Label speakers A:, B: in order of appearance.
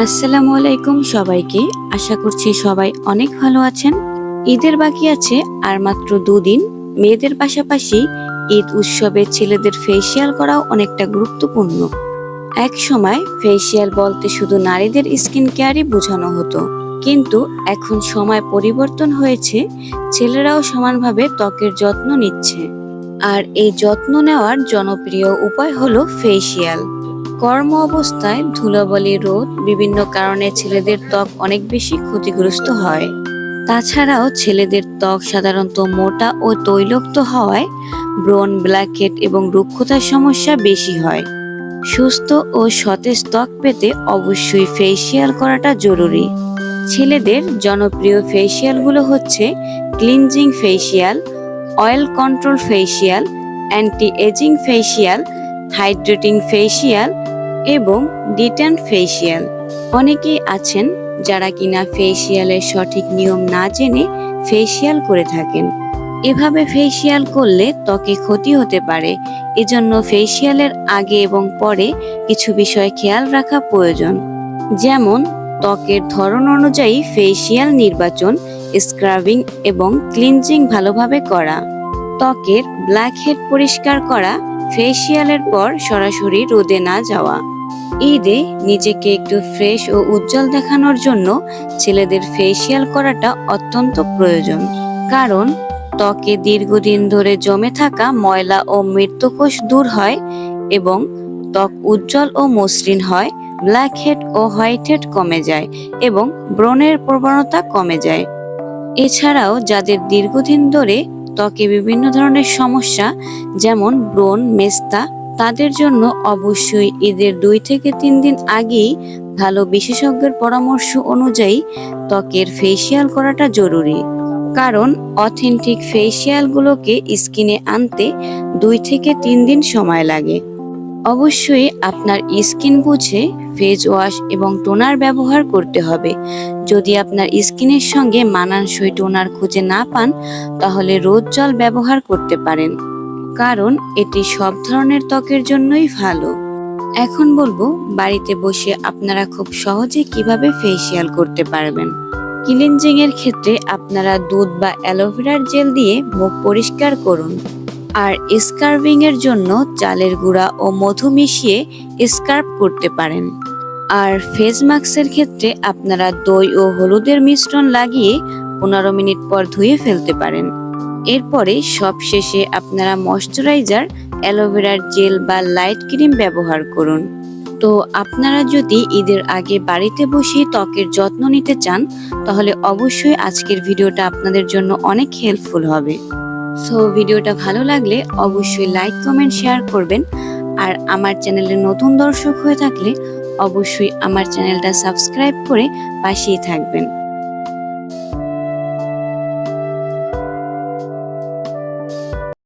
A: আসসালামু আলাইকুম সবাইকে। আশা করছি সবাই অনেক ভালো আছেন। ঈদের বাকি আছে আর মাত্র দুদিন। মেয়েদের পাশাপাশি ঈদ উৎসবে ছেলেদের ফেসিয়াল করাও অনেকটা গুরুত্বপূর্ণ। এক সময় ফেসিয়াল বলতে শুধু নারীদের স্কিন কেয়ারই বোঝানো হতো। কিন্তু এখন সময় পরিবর্তন হয়েছে, ছেলেরাও সমানভাবে ত্বকের যত্ন নিচ্ছে। আর এই যত্ন নেওয়ার জনপ্রিয় উপায় হলো ফেসিয়াল কর্ম অবস্থায় ধুলাবালি, রোদ, বিভিন্ন কারণে ছেলেদের ত্বক অনেক বেশি ক্ষতিগ্রস্ত হয়। তাছাড়াও ছেলেদের ত্বক সাধারণত মোটা ও তৈলাক্ত হওয়ায় ব্রণ ব্ল্যাকহেড এবং রুক্ষতার সমস্যা বেশি হয়। সুস্থ ও সতেজ ত্বক পেতে অবশ্যই ফেসিয়াল করাটা জরুরি। ছেলেদের জনপ্রিয় ফেসিয়ালগুলো হচ্ছে cleansing facial, oil control facial anti ageing facial, hydrating facial এবং ডিটেন ফেসিয়াল। অনেকেই আছেন যারা কিনা ফেসিয়ালের সঠিক নিয়ম না জেনে ফেসিয়াল করে থাকেন। এভাবে ফেসিয়াল করলে ত্বকে ক্ষতি হতে পারে। এজন্য ফেসিয়ালের আগে এবং পরে কিছু বিষয় খেয়াল রাখা প্রয়োজন। যেমন, ত্বকের ধরন অনুযায়ী ফেসিয়াল নির্বাচন, স্ক্রাবিং এবং ক্লিনজিং ভালোভাবে করা। ত্বকের ব্ল্যাকহেড পরিষ্কার করা ফেসিয়ালের পর সরাসরি রোদে না যাওয়া। ঈদে নিজেকে একটু ফ্রেশ ও উজ্জ্বল দেখানোর জন্য ছেলেদের ফেসিয়াল করাটা অত্যন্ত প্রয়োজন। কারণ ত্বকে দীর্ঘদিন ধরে জমে থাকা ময়লা ও মৃত্যুকোষ দূর হয় এবং ত্বক উজ্জ্বল ও মসৃণ হয়, ব্ল্যাক হেড ও হোয়াইট হেড কমে যায় এবং ব্রণের প্রবণতা কমে যায়। এছাড়াও যাদের দীর্ঘদিন ধরে ত্বকে বিভিন্ন ধরনের সমস্যা, যেমন ব্রণ, মেস্তা, তাদের জন্য অবশ্যই ঈদের দুই থেকে তিন দিন আগেই ভালো বিশেষজ্ঞের পরামর্শ অনুযায়ী ত্বকের ফেসিয়াল করাটা জরুরি। কারণ অথেন্টিক ফেসিয়ালগুলোকে স্কিনে আনতে দুই থেকে তিন দিন সময় লাগে। অবশ্যই আপনার স্কিন বুঝে ফেস ওয়াশ এবং টোনার ব্যবহার করতে হবে। যদি আপনার স্কিনের সঙ্গে মানানসই টোনার খুঁজে না পান, তাহলে রোদ জল ব্যবহার করতে পারেন। কারণ এটি সব ধরনের ত্বকের জন্যই ভালো। এখন বলব, বাড়িতে বসে আপনারা খুব সহজে কীভাবে ফেসিয়াল করতে পারবেন? ক্লিনজিং এর ক্ষেত্রে আপনারা দুধ বা অ্যালোভেরার জেল দিয়ে মুখ পরিষ্কার করুন। আর স্কার্ভিং এর জন্য চালের গুঁড়া ও মধু মিশিয়ে স্কার্ভ করতে পারেন। আর ফেস মাস্কের ক্ষেত্রে আপনারা দই ও হলুদের মিশ্রণ লাগিয়ে পনেরো মিনিট পর ধুয়ে ফেলতে পারেন। এরপরে সবশেষে আপনারা ময়শ্চারাইজার, অ্যালোভেরার জেল বা লাইট ক্রিম ব্যবহার করুন। তো আপনারা যদি ঈদের আগে বাড়িতে বসে ত্বকের যত্ন নিতে চান, তাহলে অবশ্যই আজকের ভিডিওটা আপনাদের জন্য অনেক হেল্পফুল হবে। সো ভিডিওটা ভালো লাগলে অবশ্যই লাইক কমেন্ট শেয়ার করবেন। আর আমার চ্যানেলে নতুন দর্শক হয়ে থাকলে অবশ্যই আমার চ্যানেলটা সাবস্ক্রাইব করে পাশেই থাকবেন।